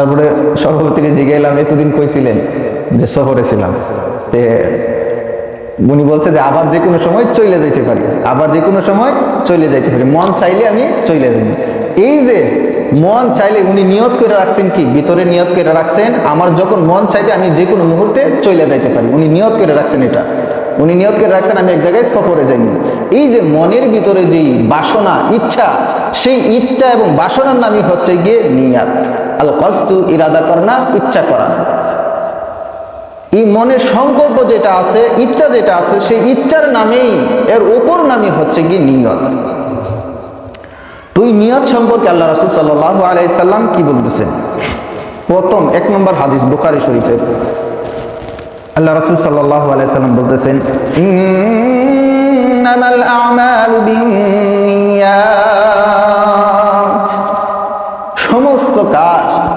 তারপরে সভাপতিকে জিজ্ঞাইলাম এতদিন কইছিলেন যে শহরে ছিলাম। উনি বলছে যে আবার যে কোনো সময় চলে যাইতে পারি, আবার যে কোনো সময় চলে যাইতে পারি। মন চাইলে আমি চলে যাব। এই যে মন চাইলে উনি নিয়ত করে রাখছেন কি? ভিতরে নিয়ত করে রাখছেন, আমার যখন মন চাইবে আমি যে কোনো মুহূর্তে চলে যাইতে পারি। উনি নিয়ত করে রাখছেন এটা। উনি নিয়ত করে রাখছেন, আমি এক জায়গায় সফরে যাইনি। এই যে মনের ভিতরে যেই বাসনা, ইচ্ছা, সেই ইচ্ছা এবং বাসনার নামই হচ্ছে গিয়ে নিয়াত। আল কস্তু ইরাদা করনা ইচ্ছা করা। এই মনের সংকল্প যেটা আছে, ইচ্ছা যেটা আছে, সেই ইচ্ছার নামেই এর ওপর নামই হচ্ছে কি নিয়ত। তুই নিয়ত সম্পর্কে আল্লাহ রাসুল সাল্লাহ আলাইসাল্লাম কি বলতেছেন? প্রথম, এক নম্বর হাদিস, বুখারি শরীফের। আল্লাহ রাসুল সাল্লাহ আলাইসাল্লাম বলতেছেন সমস্ত কাজ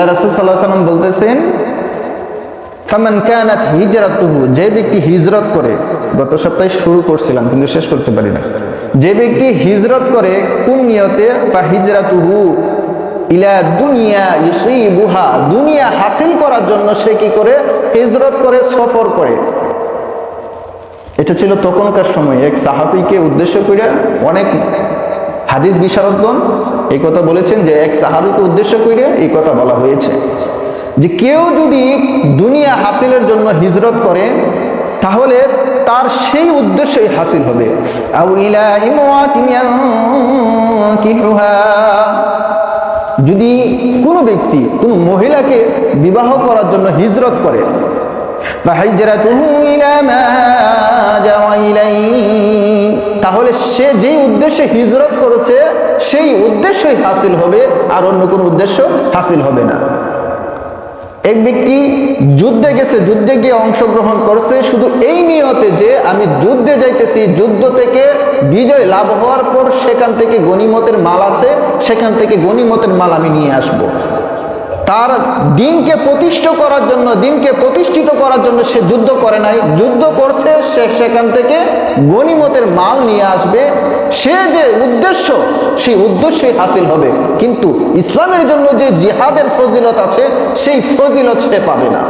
আল্লাহ রসুল সাল্লাহ সাল্লাম বলতেছেন, ফামান কানাত হিজরাতুহু যে ব্যক্তি হিজরত করে, গত সপ্তাহে শুরু করছিলাম, কিন্তু শেষ করতে পারি না যে ব্যক্তি হিজরত করে, কোন নিয়তে? ফা হিজরাতুহু ইলা দুনিয়া ইসিবুহা দুনিয়া হাসিল করার জন্য সে কি করে? হিজরত করে, সফর করে। এটা ছিল তখনকার সময়। এক সাহাবিকে উদ্দেশ্য করে অনেক হাদিস বিশারদগণ এই কথা বলেছেন যে এক সাহাবিকে উদ্দেশ্য করে এই কথা বলা হয়েছে যে কেউ যদি দুনিয়া হাসিলের জন্য হিজরত করে তাহলে তার সেই উদ্দেশ্যই হাসিল হবে আউ ইলা ইমরাতিন ইয়ানকিহুহা যদি কোনো ব্যক্তি কোনো মহিলাকে বিবাহ করার জন্য হিজরত করে فهجرته إلى ما هاجر إليه তাহলে সে যেই উদ্দেশ্যে হিজরত করেছে, সেই উদ্দেশ্যই হাসিল হবে আর অন্য কোনো উদ্দেশ্য হাসিল হবে না এক ব্যক্তি যুদ্ধে গেছে, যুদ্ধে গিয়ে অংশগ্রহণ করছে, শুধু এই নিয়তে যে আমি যুদ্ধে যাইতেছি, যুদ্ধ থেকে বিজয় লাভ হওয়ার পর সেখান থেকে গনিমতের মাল আছে, সেখান থেকে গনিমতের মাল আমি নিয়ে আসব। তার দিনকে প্রতিষ্ঠিত করার জন্য, দিনকে প্রতিষ্ঠিত করার জন্য সে যুদ্ধ করে নাই যুদ্ধ করছে সে সেখান থেকে গনিমতের মাল নিয়ে আসবে, সে যে উদ্দেশ্য, সেই উদ্দেশ্যই হাসিল হবে। কিন্তু ইসলামের জন্য যে জিহাদের ফজিলত আছে, সেই ফজিলত সে পাবে না।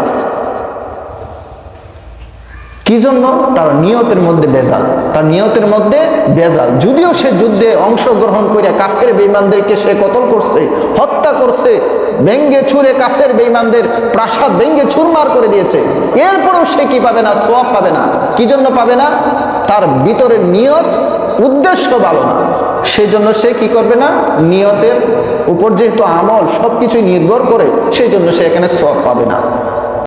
কি জন্য? তার নিয়তের মধ্যে বেজাল তার নিয়তের মধ্যে বেজাল যদিও সে যুদ্ধে অংশগ্রহণ করে কাফের বেইমানদেরকে সে কতল করছে, হত্যা করছে ব্যঙ্গে ছুঁড়ে কাফের বেইমানদের প্রাসাদ ব্যঙ্গে ছুরমার করে দিয়েছে, এরপরেও সে কি পাবে না? সোয়াব পাবে না। কি জন্য পাবে না? তার ভিতরে নিয়ত, উদ্দেশ্য ভালো না সেই জন্য সে কি করবে না? নিয়তের উপর যেহেতু আমল সব কিছুই নির্ভর করে সেই জন্য সে এখানে সব পাবে না।